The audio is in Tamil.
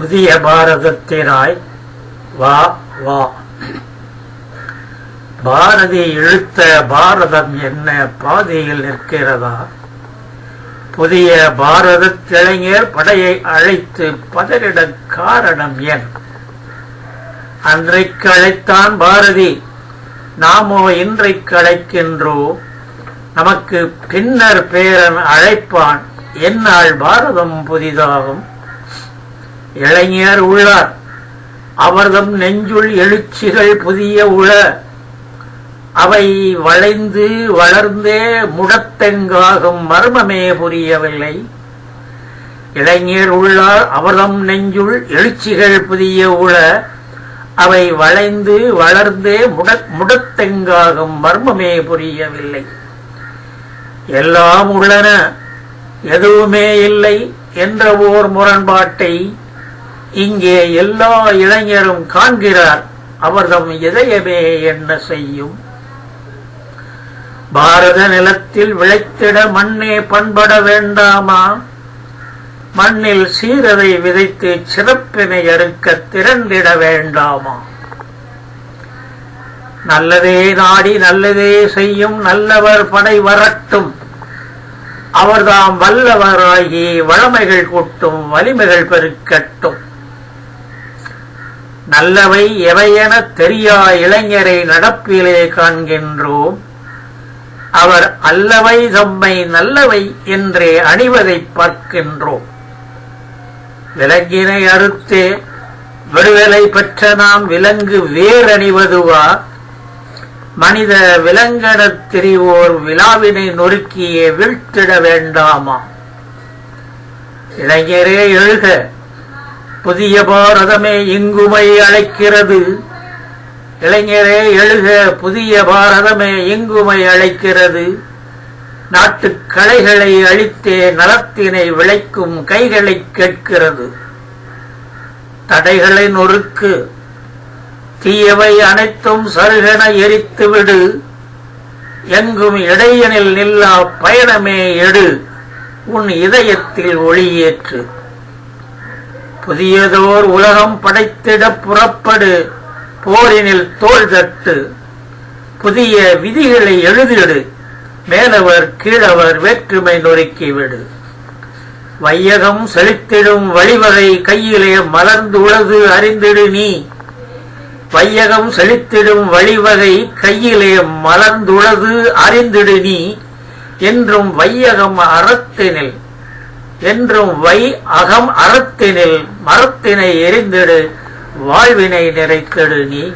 புதிய பாரதத்தினாய் வா வா. பாரதி இழுத்த பாரதம் என்ன பாதையில் நிற்கிறதா? புதிய பாரதத் இளைஞர் படையை அழைத்து பதறிட காரணம் என் அன்றைக்கு அழைத்தான் பாரதி. நாமோ இன்றைக்கு அழைக்கின்றோ நமக்கு பின்னர் பேரன் அழைப்பான். என்னால் பாரதம் புதிதாகும். இளைஞர் உள்ளார். அவர்தம் நெஞ்சுள் எழுச்சிகள் புதிய உள. அவை வளைந்து வளர்ந்தே முடத்தெங்காகும் மர்மமே புரியவில்லை. இளைஞர் உள்ளார் அவர்தம் நெஞ்சுள் எழுச்சிகள் புதிய உள. அவை வளைந்து வளர்ந்தே முட முடத்தெங்காகும் மர்மமே புரியவில்லை. எல்லாம் உள்ளன எதுவுமே இல்லை என்ற ஓர் முரண்பாட்டை இங்கே எல்லா இளைஞரும் காண்கிறார் அவர்தம் இதயமே என்ன செய்யும்? பாரத நிலத்தில் விளைத்திட மண்ணே பண்பட வேண்டாமா? மண்ணில் சீரதை விதைத்து சிறப்பினை அறுக்க திறந்திட வேண்டாமா? நல்லதே நாடி நல்லதே செய்யும் நல்லவர் படை வரட்டும். அவர்தாம் வல்லவராகி வளமைகள் கூட்டும் வலிமைகள் பெருக்கட்டும். நல்லவை எவையெனத் தெரியா இளைஞரை நடப்பிலே காண்கின்றோம். அவர் அல்லவை தம்மை நல்லவை என்றே அணிவதை பார்க்கின்றோம். விலங்கினை அறுத்தே விடுதலை பெற்ற நாம் விலங்கு வேறணிவதுவா? மனித விலங்கனத் திரிவோர் விழாவினை நொறுக்கியே வீழ்த்திட வேண்டாமா? இளைஞரே எழுக புதிய பாரதமே இங்குமை அழைக்கிறது. இளைஞரே எழுக புதிய பாரதமே இங்குமை அழைக்கிறது. நாட்டுக் களைகளை அழித்தே நலத்தினை விளைக்கும் கைகளை கேட்கிறது. தடைகளை நொறுக்கு தீயவை அனைத்தும் சருகென எரித்துவிடு எங்கும் இடையனில் நில்லா பயணமே எடு. உன் இதயத்தில் ஒளியேற்று புதியதோர் உலகம் படைத்திட புறப்படு போரினில் தோல் தட்டு. புதிய விதிகளை எழுதிடு மேலவர் கீழவர் வேற்றுமை நொறுக்கிவிடு வையகம் செழித்திடும் வழிவகை கையிலே மலர்ந்துள்ளது அறிந்திடு நீ. வையகம் செழித்திடும் வழிவகை கையிலே மலர்ந்துளது அறிந்திடு நீ. என்றும் வையகம் அறத்தினில் என்றும் வை அகம் அறத்தினில் மரத்தினை எரிந்திடு வாழ்வினை நிறைத்திடு நீ.